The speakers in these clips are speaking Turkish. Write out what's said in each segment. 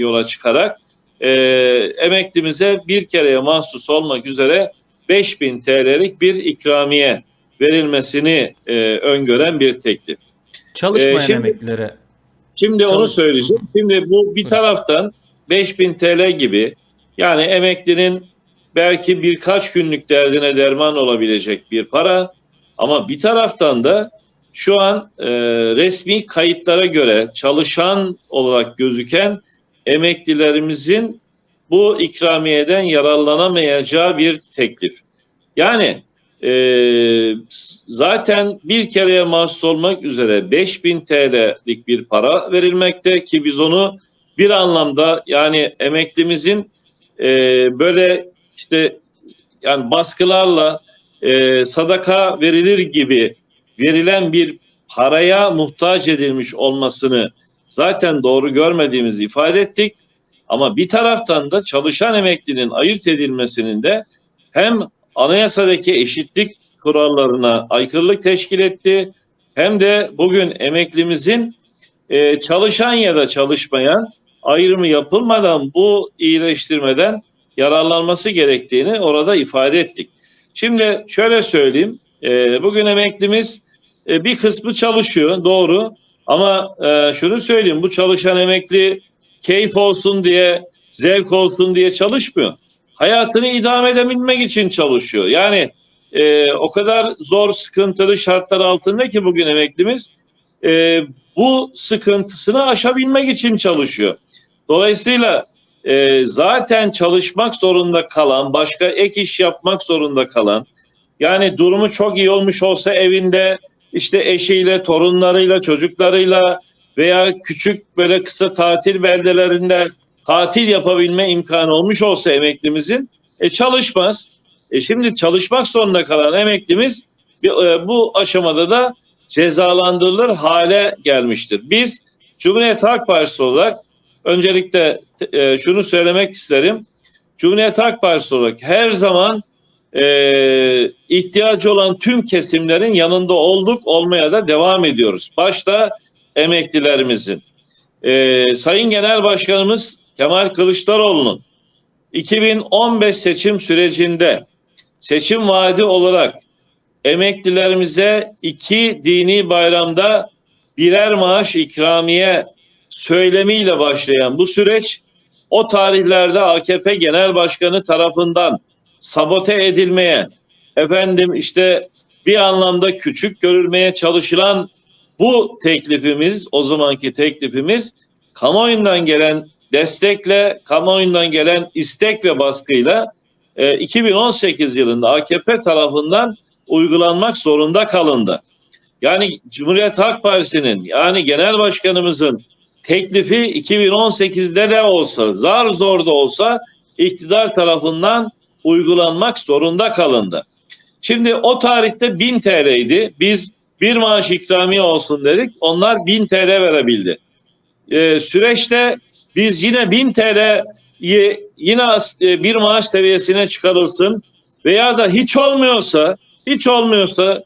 yola çıkarak e, emeklimize bir kereye mahsus olmak üzere 5000 TL'lik bir ikramiye verilmesini e, öngören bir teklif. Çalışmayan Ee, şimdi- emeklilere. Şimdi onu Çalış- söyleyeceğim. Şimdi bu bir taraftan 5000 TL gibi yani emeklinin belki birkaç günlük derdine derman olabilecek bir para ama bir taraftan da şu an e, resmi kayıtlara göre çalışan olarak gözüken emeklilerimizin bu ikramiyeden yararlanamayacağı bir teklif. Yani e, zaten bir kereye mahsus olmak üzere 5000 TL'lik bir para verilmekte ki biz onu bir anlamda yani emeklimizin e, böyle işte yani baskılarla e, sadaka verilir gibi verilen bir paraya muhtaç edilmiş olmasını zaten doğru görmediğimizi ifade ettik. Ama bir taraftan da çalışan emeklinin ayırt edilmesinin de hem anayasadaki eşitlik kurallarına aykırılık teşkil etti hem de bugün emeklimizin e, çalışan ya da çalışmayan ayrımı yapılmadan bu iyileştirmeden yararlanması gerektiğini orada ifade ettik. Şimdi şöyle söyleyeyim, e, bugün emeklimiz e, bir kısmı çalışıyor doğru ama e, şunu söyleyeyim bu çalışan emekli keyif olsun diye, zevk olsun diye çalışmıyor. Hayatını idame edebilmek için çalışıyor. Yani e, o kadar zor, sıkıntılı şartlar altında ki bugün emeklimiz e, bu sıkıntısını aşabilmek için çalışıyor. Dolayısıyla e, zaten çalışmak zorunda kalan, başka ek iş yapmak zorunda kalan, yani durumu çok iyi olmuş olsa evinde işte eşiyle, torunlarıyla, çocuklarıyla veya küçük böyle kısa tatil beldelerinde tatil yapabilme imkanı olmuş olsa emeklimizin e, çalışmaz. E, şimdi çalışmak zorunda kalan emeklimiz e, bu aşamada da cezalandırılır hale gelmiştir. Biz Cumhuriyet Halk Partisi olarak öncelikle e, şunu söylemek isterim. Cumhuriyet Halk Partisi olarak her zaman e, ihtiyacı olan tüm kesimlerin yanında olduk, olmaya da devam ediyoruz. Başta emeklilerimizin. E, Sayın Genel Başkanımız Kemal Kılıçdaroğlu'nun 2015 seçim sürecinde seçim vaadi olarak emeklilerimize iki dini bayramda birer maaş ikramiye söylemiyle başlayan bu süreç o tarihlerde AKP Genel Başkanı tarafından sabote edilmeye, efendim işte bir anlamda küçük görülmeye çalışılan bu teklifimiz, o zamanki teklifimiz kamuoyundan gelen destekle, kamuoyundan gelen istek ve baskıyla e, 2018 yılında AKP tarafından uygulanmak zorunda kalındı. Yani Cumhuriyet Halk Partisi'nin yani genel başkanımızın teklifi 2018'de de olsa zar zor da olsa iktidar tarafından uygulanmak zorunda kalındı. Şimdi o tarihte 1000 TL'ydi. Biz bir maaş ikramiye olsun dedik. Onlar 1000 TL verebildi. Ee, süreçte biz yine 1000 TL'yi yine e, bir maaş seviyesine çıkarılsın veya da hiç olmuyorsa hiç olmuyorsa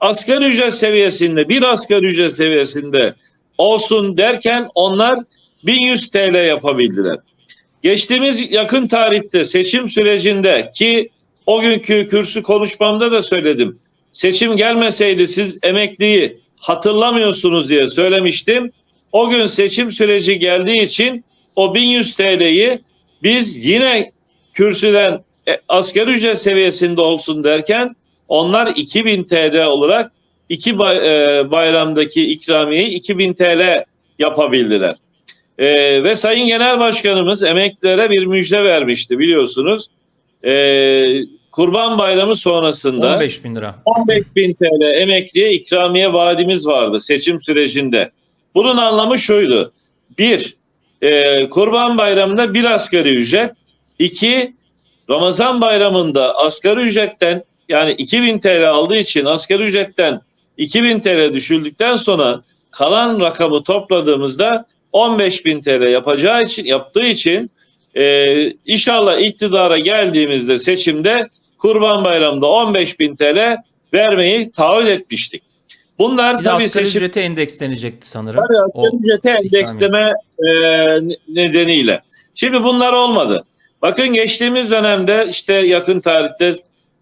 asgari ücret seviyesinde bir asgari ücret seviyesinde olsun derken onlar 1100 TL yapabildiler. Geçtiğimiz yakın tarihte seçim sürecinde ki o günkü kürsü konuşmamda da söyledim. Seçim gelmeseydi siz emekliyi hatırlamıyorsunuz diye söylemiştim. O gün seçim süreci geldiği için o 1100 TL'yi biz yine kürsüden e, asgari ücret seviyesinde olsun derken onlar 2000 TL olarak iki bay- e, bayramdaki ikramiyeyi 2000 TL yapabildiler. Ee, ve Sayın Genel Başkanımız emeklilere bir müjde vermişti biliyorsunuz. Ee, Kurban Bayramı sonrasında 15 bin lira. 15 bin TL emekliye ikramiye vaadimiz vardı seçim sürecinde. Bunun anlamı şuydu. Bir, e, Kurban Bayramı'nda bir asgari ücret. iki Ramazan Bayramı'nda asgari ücretten yani 2000 TL aldığı için asgari ücretten 2000 TL düşüldükten sonra kalan rakamı topladığımızda 15 bin TL yapacağı için yaptığı için e, inşallah iktidara geldiğimizde seçimde Kurban Bayramı'nda 15 bin TL vermeyi taahhüt etmiştik. Bunlar Bir tabii asgari seçim ücrete endekslenecekti sanırım. Tabii O- asgari ücrete endeksleme e, nedeniyle. Şimdi bunlar olmadı. Bakın geçtiğimiz dönemde işte yakın tarihte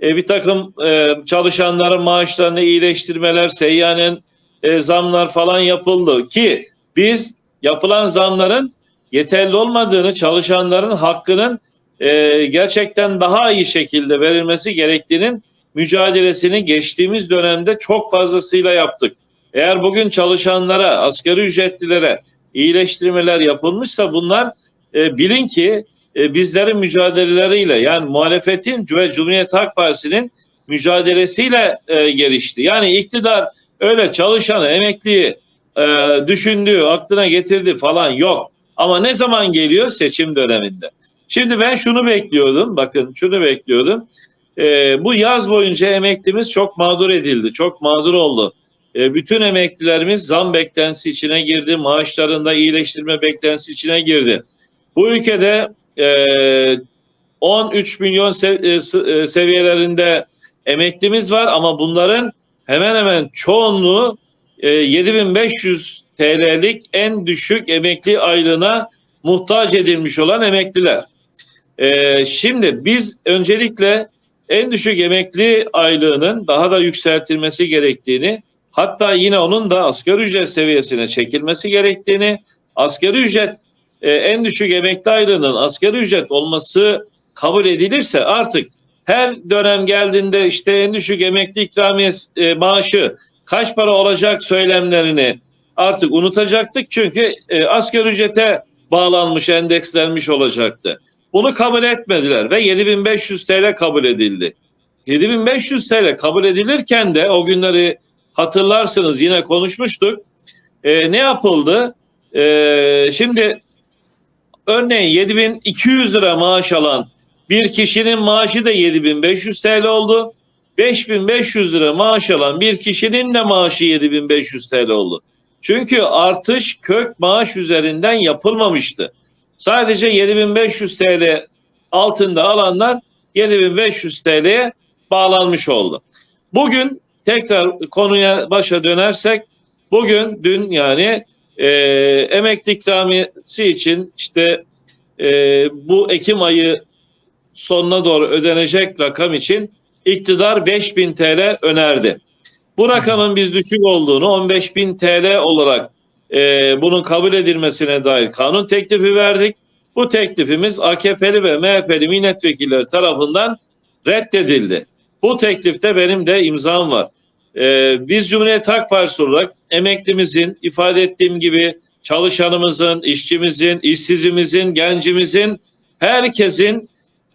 e, bir takım e, çalışanların maaşlarını iyileştirmeler, seyyanen e, zamlar falan yapıldı ki biz yapılan zamların yeterli olmadığını, çalışanların hakkının e, gerçekten daha iyi şekilde verilmesi gerektiğinin mücadelesini geçtiğimiz dönemde çok fazlasıyla yaptık. Eğer bugün çalışanlara, asgari ücretlilere iyileştirmeler yapılmışsa bunlar e, bilin ki e, bizlerin mücadeleleriyle yani muhalefetin ve Cumhuriyet Halk Partisi'nin mücadelesiyle e, gelişti. Yani iktidar öyle çalışanı, emekliyi e, düşündüğü, aklına getirdi falan yok. Ama ne zaman geliyor? Seçim döneminde. Şimdi ben şunu bekliyordum, bakın şunu bekliyordum. E, bu yaz boyunca emeklimiz çok mağdur edildi, çok mağdur oldu. E, bütün emeklilerimiz zam beklentisi içine girdi, maaşlarında iyileştirme beklentisi içine girdi. Bu ülkede e, 13 milyon sev- e, e, seviyelerinde emeklimiz var ama bunların hemen hemen çoğunluğu e, 7500 TL'lik en düşük emekli aylığına muhtaç edilmiş olan emekliler. E, şimdi biz öncelikle en düşük emekli aylığının daha da yükseltilmesi gerektiğini hatta yine onun da asgari ücret seviyesine çekilmesi gerektiğini asgari ücret e, en düşük emekli aylığının asgari ücret olması kabul edilirse artık her dönem geldiğinde işte en düşük emekli ikramiye e, maaşı kaç para olacak söylemlerini artık unutacaktık çünkü e, asgari ücrete bağlanmış endekslenmiş olacaktı. Bunu kabul etmediler ve 7500 TL kabul edildi. 7500 TL kabul edilirken de o günleri hatırlarsınız yine konuşmuştuk. E, ne yapıldı? E, şimdi örneğin 7200 lira maaş alan bir kişinin maaşı da 7500 TL oldu. 5500 lira maaş alan bir kişinin de maaşı 7500 TL oldu. Çünkü artış kök maaş üzerinden yapılmamıştı. Sadece 7500 TL altında alanlar 7500 TL'ye bağlanmış oldu. Bugün tekrar konuya başa dönersek bugün dün yani e, emekli ikramiyesi için işte e, bu Ekim ayı sonuna doğru ödenecek rakam için iktidar 5000 TL önerdi. Bu rakamın biz düşük olduğunu 15.000 TL olarak e, bunun kabul edilmesine dair kanun teklifi verdik. Bu teklifimiz AKP'li ve MHP'li milletvekilleri tarafından reddedildi. Bu teklifte benim de imzam var. E, biz Cumhuriyet Halk Partisi olarak emeklimizin, ifade ettiğim gibi çalışanımızın, işçimizin, işsizimizin, gencimizin, herkesin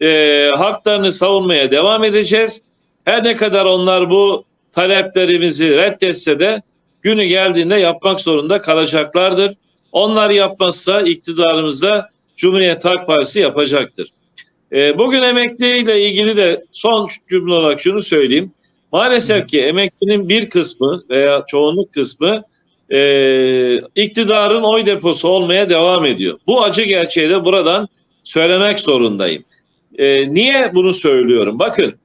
e, haklarını savunmaya devam edeceğiz. Her ne kadar onlar bu taleplerimizi reddetse de günü geldiğinde yapmak zorunda kalacaklardır. Onlar yapmazsa iktidarımızda Cumhuriyet Halk Partisi yapacaktır. E, bugün emekliyle ilgili de son cümle olarak şunu söyleyeyim. Maalesef ki emeklinin bir kısmı veya çoğunluk kısmı e, iktidarın oy deposu olmaya devam ediyor. Bu acı gerçeği de buradan söylemek zorundayım. E, niye bunu söylüyorum? Bakın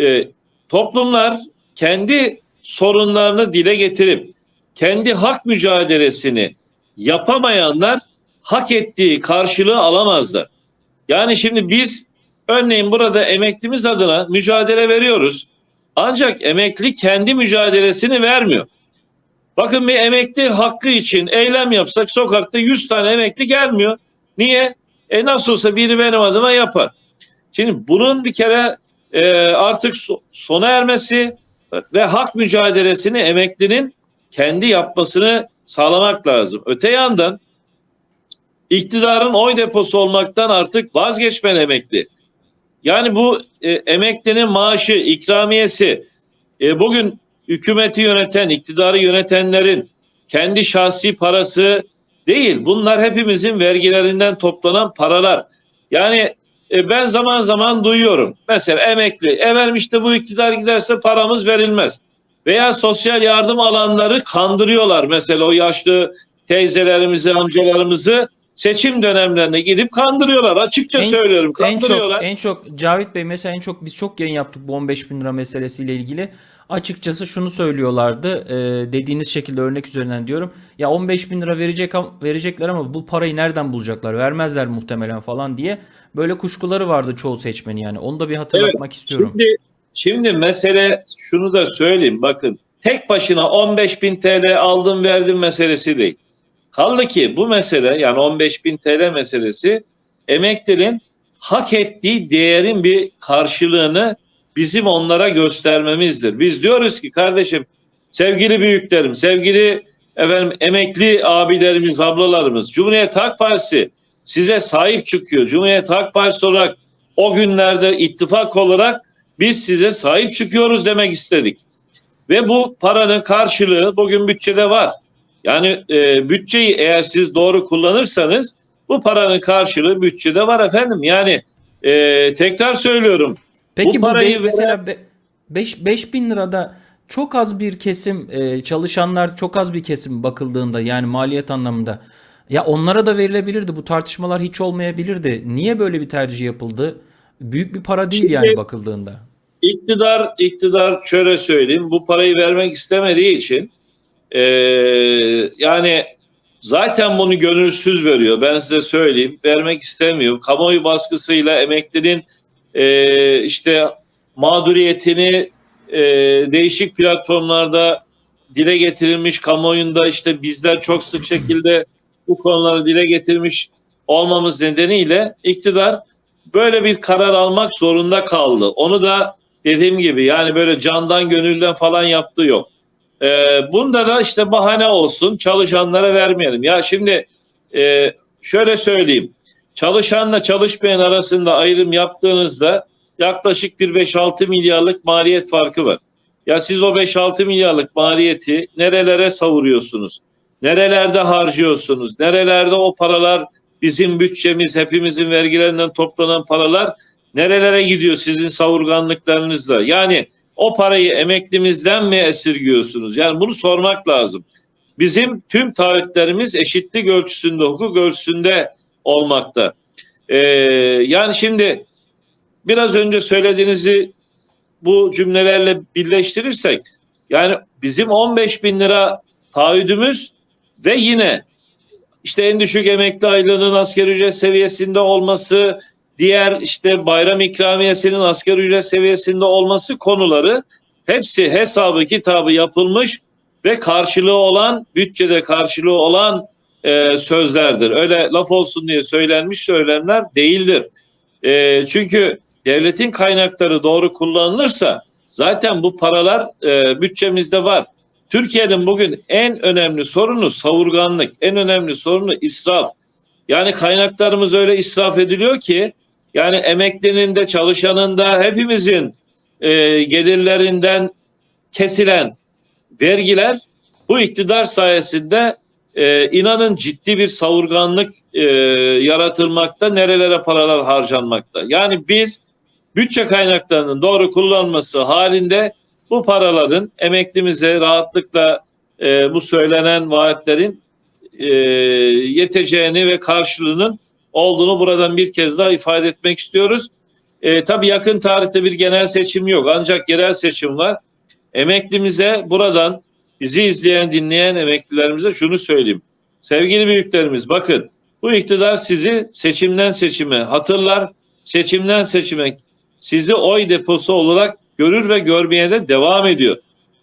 e, toplumlar kendi sorunlarını dile getirip kendi hak mücadelesini yapamayanlar hak ettiği karşılığı alamazlar. Yani şimdi biz örneğin burada emeklimiz adına mücadele veriyoruz. Ancak emekli kendi mücadelesini vermiyor. Bakın bir emekli hakkı için eylem yapsak sokakta 100 tane emekli gelmiyor. Niye? E nasıl olsa biri benim adıma yapar. Şimdi bunun bir kere e, artık so- sona ermesi ve hak mücadelesini emeklinin kendi yapmasını sağlamak lazım. Öte yandan iktidarın oy deposu olmaktan artık vazgeçmen emekli. Yani bu e, emeklinin maaşı, ikramiyesi e, bugün hükümeti yöneten, iktidarı yönetenlerin kendi şahsi parası değil. Bunlar hepimizin vergilerinden toplanan paralar. Yani e, ben zaman zaman duyuyorum. Mesela emekli, e vermiş de bu iktidar giderse paramız verilmez. Veya sosyal yardım alanları kandırıyorlar. Mesela o yaşlı teyzelerimizi, amcalarımızı seçim dönemlerine gidip kandırıyorlar. Açıkça En- söylüyorum En kandırıyorlar. çok en çok Cavit Bey mesela en çok biz çok yayın yaptık bu 15 bin lira meselesiyle ilgili. Açıkçası şunu söylüyorlardı e, dediğiniz şekilde örnek üzerinden diyorum. Ya 15 bin lira verecek verecekler ama bu parayı nereden bulacaklar? Vermezler muhtemelen falan diye. Böyle kuşkuları vardı çoğu seçmeni yani. Onu da bir hatırlatmak istiyorum. Şimdi, şimdi mesele şunu da söyleyeyim bakın tek başına 15 bin TL aldım verdim meselesi değil. Kaldı ki bu mesele yani 15 bin TL meselesi emeklinin hak ettiği değerin bir karşılığını bizim onlara göstermemizdir. Biz diyoruz ki kardeşim sevgili büyüklerim, sevgili efendim emekli abilerimiz, ablalarımız, Cumhuriyet Halk Partisi size sahip çıkıyor. Cumhuriyet Halk Partisi olarak o günlerde ittifak olarak biz size sahip çıkıyoruz demek istedik. Ve bu paranın karşılığı bugün bütçede var. Yani e, bütçeyi eğer siz doğru kullanırsanız bu paranın karşılığı bütçede var efendim. Yani e, tekrar söylüyorum. Peki bu bu, parayı be- mesela 5 5 bin lirada çok az bir kesim e, çalışanlar çok az bir kesim bakıldığında yani maliyet anlamında ya onlara da verilebilirdi bu tartışmalar hiç olmayabilirdi. Niye böyle bir tercih yapıldı? Büyük bir para değil Şimdi- yani bakıldığında. İktidar iktidar şöyle söyleyeyim bu parayı vermek istemediği için e, yani zaten bunu gönülsüz veriyor ben size söyleyeyim vermek istemiyor kamuoyu baskısıyla emeklinin e, işte mağduriyetini e, değişik platformlarda dile getirilmiş kamuoyunda işte bizler çok sık şekilde bu konuları dile getirmiş olmamız nedeniyle iktidar böyle bir karar almak zorunda kaldı. Onu da dediğim gibi yani böyle candan gönülden falan yaptığı yok. Ee, bunda da işte bahane olsun çalışanlara vermeyelim. Ya şimdi e, şöyle söyleyeyim. Çalışanla çalışmayan arasında ayrım yaptığınızda yaklaşık bir 5-6 milyarlık maliyet farkı var. Ya siz o 5-6 milyarlık maliyeti nerelere savuruyorsunuz? Nerelerde harcıyorsunuz? Nerelerde o paralar bizim bütçemiz, hepimizin vergilerinden toplanan paralar nerelere gidiyor sizin savurganlıklarınızla? Yani o parayı emeklimizden mi esirgiyorsunuz? Yani bunu sormak lazım. Bizim tüm taahhütlerimiz eşitlik ölçüsünde, hukuk ölçüsünde olmakta. Ee, yani şimdi biraz önce söylediğinizi bu cümlelerle birleştirirsek yani bizim 15 bin lira taahhüdümüz ve yine işte en düşük emekli aylığının asgari ücret seviyesinde olması, diğer işte bayram ikramiyesinin asgari ücret seviyesinde olması konuları hepsi hesabı kitabı yapılmış ve karşılığı olan bütçede karşılığı olan e, sözlerdir. Öyle laf olsun diye söylenmiş söylemler değildir. E, çünkü devletin kaynakları doğru kullanılırsa zaten bu paralar e, bütçemizde var. Türkiye'nin bugün en önemli sorunu savurganlık, en önemli sorunu israf. Yani kaynaklarımız öyle israf ediliyor ki yani emeklinin de çalışanın da hepimizin e, gelirlerinden kesilen vergiler bu iktidar sayesinde e, inanın ciddi bir savurganlık e, yaratılmakta, nerelere paralar harcanmakta. Yani biz bütçe kaynaklarının doğru kullanılması halinde bu paraların emeklimize rahatlıkla e, bu söylenen vaatlerin e, yeteceğini ve karşılığının olduğunu buradan bir kez daha ifade etmek istiyoruz. E, tabii yakın tarihte bir genel seçim yok ancak yerel seçim var. Emeklimize buradan bizi izleyen dinleyen emeklilerimize şunu söyleyeyim. Sevgili büyüklerimiz bakın bu iktidar sizi seçimden seçime hatırlar, seçimden seçime sizi oy deposu olarak görür ve görmeye de devam ediyor.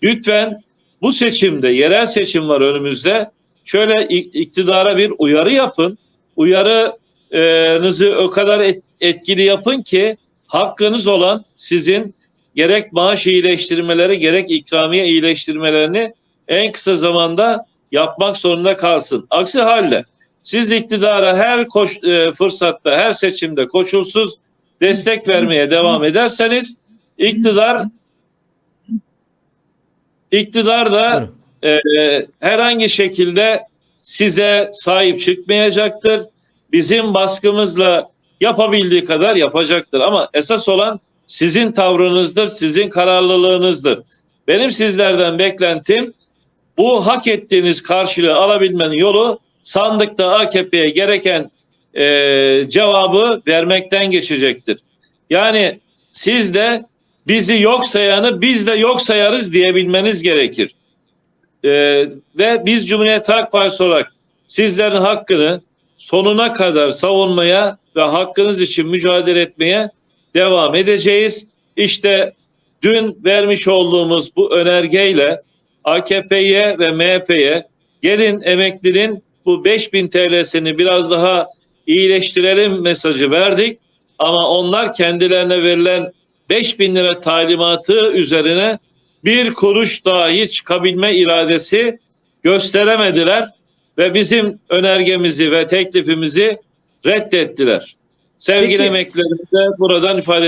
Lütfen bu seçimde yerel seçim var önümüzde. Şöyle iktidara bir uyarı yapın. Uyarınızı o kadar et- etkili yapın ki hakkınız olan sizin gerek maaş iyileştirmeleri gerek ikramiye iyileştirmelerini en kısa zamanda yapmak zorunda kalsın. Aksi halde siz iktidara her koş, e, fırsatta her seçimde koşulsuz destek vermeye devam ederseniz iktidar iktidar da e, herhangi şekilde size sahip çıkmayacaktır. Bizim baskımızla yapabildiği kadar yapacaktır. Ama esas olan sizin tavrınızdır, sizin kararlılığınızdır. Benim sizlerden beklentim bu hak ettiğiniz karşılığı alabilmenin yolu sandıkta AKP'ye gereken e, cevabı vermekten geçecektir. Yani siz de bizi yok sayanı biz de yok sayarız diyebilmeniz gerekir. E, ve biz Cumhuriyet Halk Partisi olarak sizlerin hakkını sonuna kadar savunmaya ve hakkınız için mücadele etmeye devam edeceğiz. İşte dün vermiş olduğumuz bu önergeyle AKP'ye ve MHP'ye gelin emeklinin bu 5000 TL'sini biraz daha iyileştirelim mesajı verdik. Ama onlar kendilerine verilen 5000 lira talimatı üzerine bir kuruş dahi çıkabilme iradesi gösteremediler ve bizim önergemizi ve teklifimizi reddettiler. Sevgili Peki. emeklilerimize buradan ifade